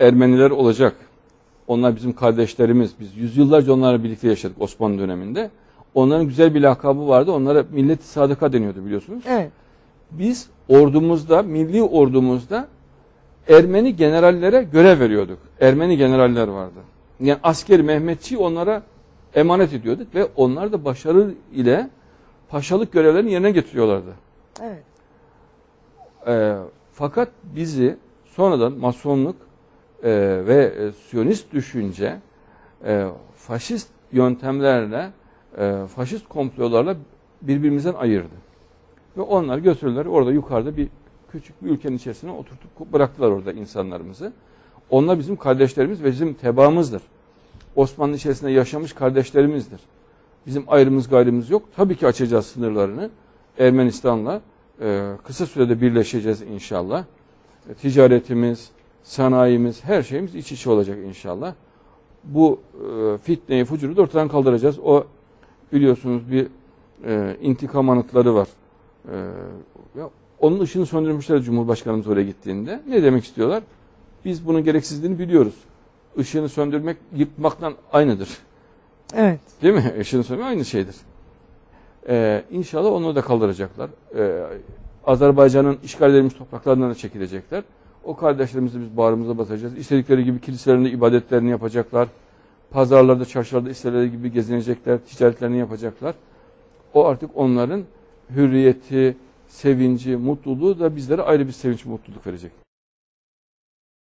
Ermeniler olacak. Onlar bizim kardeşlerimiz. Biz yüzyıllarca onlarla birlikte yaşadık Osmanlı döneminde. Onların güzel bir lakabı vardı. Onlara millet sadıka deniyordu biliyorsunuz. Evet. Biz ordumuzda, milli ordumuzda Ermeni generallere görev veriyorduk. Ermeni generaller vardı. Yani askeri Mehmetçiyi onlara emanet ediyorduk ve onlar da başarı ile paşalık görevlerini yerine getiriyorlardı. Evet. Ee, fakat bizi sonradan masonluk e, ve e, siyonist düşünce e, faşist yöntemlerle, e, faşist komplolarla birbirimizden ayırdı. Ve onlar götürdüler orada yukarıda bir küçük bir ülkenin içerisine oturtup bıraktılar orada insanlarımızı. Onlar bizim kardeşlerimiz ve bizim tebaamızdır. Osmanlı içerisinde yaşamış kardeşlerimizdir. Bizim ayrımız gayrımız yok. Tabii ki açacağız sınırlarını. Ermenistan'la e, kısa sürede birleşeceğiz inşallah. E, ticaretimiz, sanayimiz, her şeyimiz iç içe olacak inşallah. Bu e, fitneyi, fucuru da ortadan kaldıracağız. O biliyorsunuz bir e, intikam anıtları var. E, ya, onun ışığını söndürmüşler Cumhurbaşkanımız oraya gittiğinde. Ne demek istiyorlar? Biz bunun gereksizliğini biliyoruz. Işığını söndürmek yıkmaktan aynıdır. Evet. Değil mi? Işığını söndürmek aynı şeydir. Ee, inşallah onu da kaldıracaklar. Ee, Azerbaycan'ın işgal edilmiş topraklarından da çekilecekler. O kardeşlerimizi biz bağrımıza basacağız. İstedikleri gibi kiliselerinde ibadetlerini yapacaklar. Pazarlarda, çarşılarda istedikleri gibi gezinecekler, ticaretlerini yapacaklar. O artık onların hürriyeti, sevinci, mutluluğu da bizlere ayrı bir sevinç, mutluluk verecek.